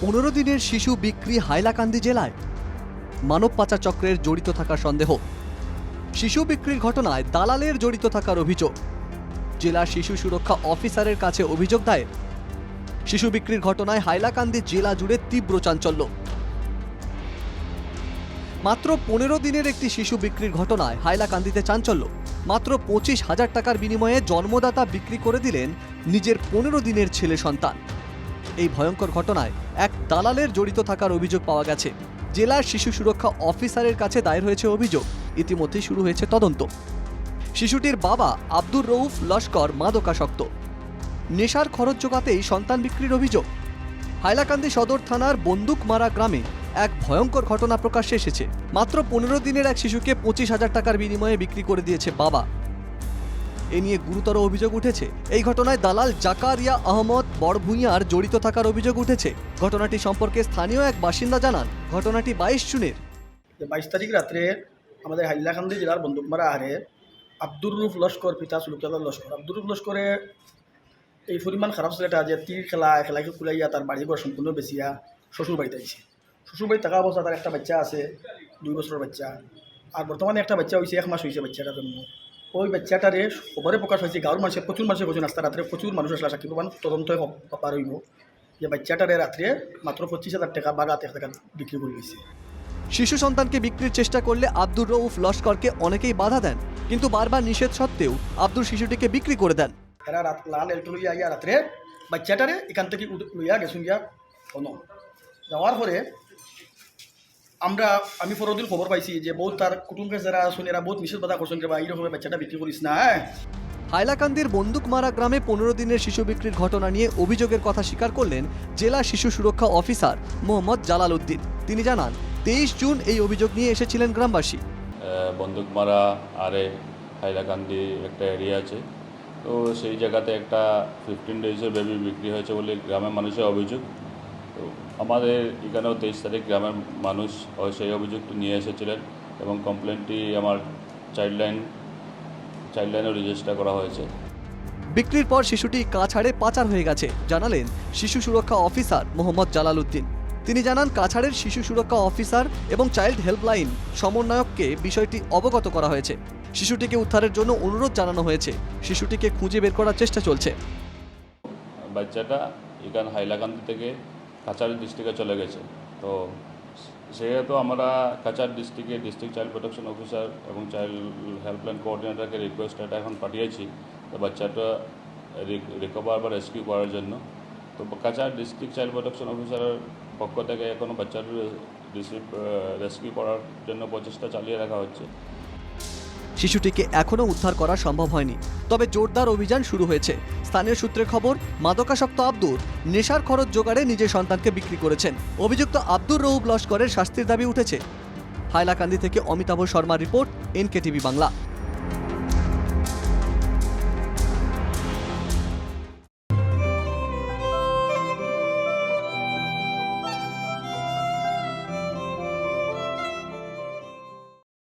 পনেরো দিনের শিশু বিক্রি হাইলাকান্দি জেলায়। মানব পাচার চক্রের জড়িত থাকার সন্দেহ। শিশু বিক্রির ঘটনায় দালালের জড়িত থাকার অভিযোগ। জেলা শিশু সুরক্ষা অফিসারের কাছে অভিযোগ দায়ের। শিশু বিক্রির ঘটনায় হাইলাকান্দি জেলা জুড়ে তীব্র চাঞ্চল্য। মাত্র পনেরো দিনের একটি শিশু বিক্রির ঘটনায় হাইলাকান্দিতে চাঞ্চল্য। মাত্র পঁচিশ হাজার টাকার বিনিময়ে জন্মদাতা বিক্রি করে দিলেন নিজের পনেরো দিনের ছেলে সন্তান। এই ভয়ঙ্কর ঘটনায় এক দালালের জড়িত থাকার অভিযোগ পাওয়া গেছে। জেলার শিশু সুরক্ষা অফিসারের কাছে দায়ের হয়েছে অভিযোগ। ইতিমধ্যেই শুরু হয়েছে তদন্ত। শিশুটির বাবা আব্দুর রউফ লস্কর মাদকাসক্ত। নেশার খরচ জোগাতেই সন্তান বিক্রির অভিযোগ। হাইলাকান্দি সদর থানার বন্দুকমারা গ্রামে এক ভয়ঙ্কর ঘটনা প্রকাশ্যে এসেছে। মাত্র পনেরো দিনের এক শিশুকে পঁচিশ হাজার টাকার বিনিময়ে বিক্রি করে দিয়েছে বাবা। এ নিয়ে গুরুতর অভিযোগ উঠেছে। এই ঘটনায় দালাল জাকারিয়া আহমদ বড়ভূঁইয়ার জড়িত থাকার অভিযোগ উঠেছে। ঘটনাটি সম্পর্কে স্থানীয় এক বাসিন্দা জানান, ঘটনাটি বাইশ জুনের। বাইশ তারিখ রাত্রে আমাদের হাইলাকান্দি জেলার বন্দুকমারা আহারে আব্দুর রুফ লস্কর, পিতা সুলুকাদার লস্কর। আব্দুর রুফ লস্করে এই পরিমাণ খারাপ ছেলেটা যে তীর খেলা খেলাকে কুলাইয়া তার বাড়ি ঘর সম্পূর্ণ বেচিয়া শ্বশুর বাড়িতে আইছে। শ্বশুর বাড়ি থাকা অবস্থা তার একটা বাচ্চা আছে, দুই বছরের বাচ্চা। আর বর্তমানে একটা বাচ্চা হয়েছে এক মাস হয়েছে বাচ্চাটা জন্ম। ওই বাচ্চাটারে খবরে প্রকাশ হয়েছে গাঁর মানুষের প্রচুর মানুষের কৈছে রাস্তা রাত্রে প্রচুর মানুষ আসলে সাক্ষী প্রমাণ তদন্ত পার হইব যে বাচ্চাটারে রাত্রে মাত্র পঁচিশ হাজার টাকা বা রাত টাকা বিক্রি করে দিয়েছে শিশু সন্তানকে বিক্রির চেষ্টা করলে আব্দুর রউফ লস্করকে অনেকেই বাধা দেন কিন্তু বারবার নিষেধ সত্ত্বেও আব্দুর শিশুটিকে বিক্রি করে দেন। এরা রাত লাল এলটো লইয়া ইয়া রাত্রে বাচ্চাটারে এখান থেকে লইয়া গেছুন গিয়া কোনো যাওয়ার পরে আমরা আমি পরদিন খবর পাইছি যে বহুত তার কুটুম্বের যারা আছেন এরা বহুত নিষেধ বাধা করছেন যে বা এইরকমের বাচ্চাটা বিক্রি করিস না হ্যাঁ হাইলাকান্দির বন্দুকমারা গ্রামে পনেরো দিনের শিশু বিক্রির ঘটনা নিয়ে অভিযোগের কথা স্বীকার করলেন জেলা শিশু সুরক্ষা অফিসার মোহাম্মদ জালাল উদ্দিন। তিনি জানান তেইশ জুন এই অভিযোগ নিয়ে এসেছিলেন গ্রামবাসী। বন্দুকমারা আরে হাইলাকান্দি একটা এরিয়া আছে। তো সেই জায়গাতে একটা ফিফটিন ডেজের বেবি বিক্রি হয়েছে বলে গ্রামের মানুষের অভিযোগ। তো আমাদের এখানেও তেইশ তারিখ গ্রামের মানুষ সেই অভিযোগটি নিয়ে এসেছিলেন এবং কমপ্লেনটি আমার চাইল্ড লাইন চাইল্ড লাইনেও রেজিস্টার করা হয়েছে। বিক্রির পর শিশুটি কাছাড়ে পাচার হয়ে গেছে জানালেন শিশু সুরক্ষা অফিসার মোহাম্মদ জালাল উদ্দিন তিনি জানান কাছাড়ের শিশু সুরক্ষা অফিসার এবং চাইল্ড হেল্পলাইন সমন্বয়ককে বিষয়টি অবগত করা হয়েছে। শিশুটিকে উদ্ধারের জন্য অনুরোধ জানানো হয়েছে। শিশুটিকে খুঁজে বের করার চেষ্টা চলছে। বাচ্চাটা এখানে হাইলাকান্দি থেকে কাছাড় ডিস্ট্রিক্টে চলে গেছে। তো সেহেতু আমরা কাছাড় ডিস্ট্রিক্টে ডিস্ট্রিক্ট চাইল্ড প্রোটেকশন অফিসার এবং চাইল্ড হেল্পলাইন কোঅর্ডিনেটরকে রিকোয়েস্ট এটা এখন পাঠিয়েছি তো বাচ্চাটা রিকভার বা রেস্কিউ করার জন্য। তো কাছাড় ডিস্ট্রিক্ট চাইল্ড প্রোটেকশন অফিসারের পক্ষ থেকে এখনও বাচ্চাটা রেস্কিউ করার জন্য প্রচেষ্টা চালিয়ে রাখা হচ্ছে। শিশুটিকে এখনও উদ্ধার করা সম্ভব হয়নি। তবে জোরদার অভিযান শুরু হয়েছে। স্থানীয় সূত্রে খবর, মাদকাসক্ত আব্দুর নেশার খরচ জোগাড়ে নিজের সন্তানকে বিক্রি করেছেন। অভিযুক্ত আব্দুর রৌব লস্করের শাস্তির দাবি উঠেছে। হাইলাকান্দি থেকে অমিতাভ শর্মার রিপোর্ট, এনকেটিভি বাংলা।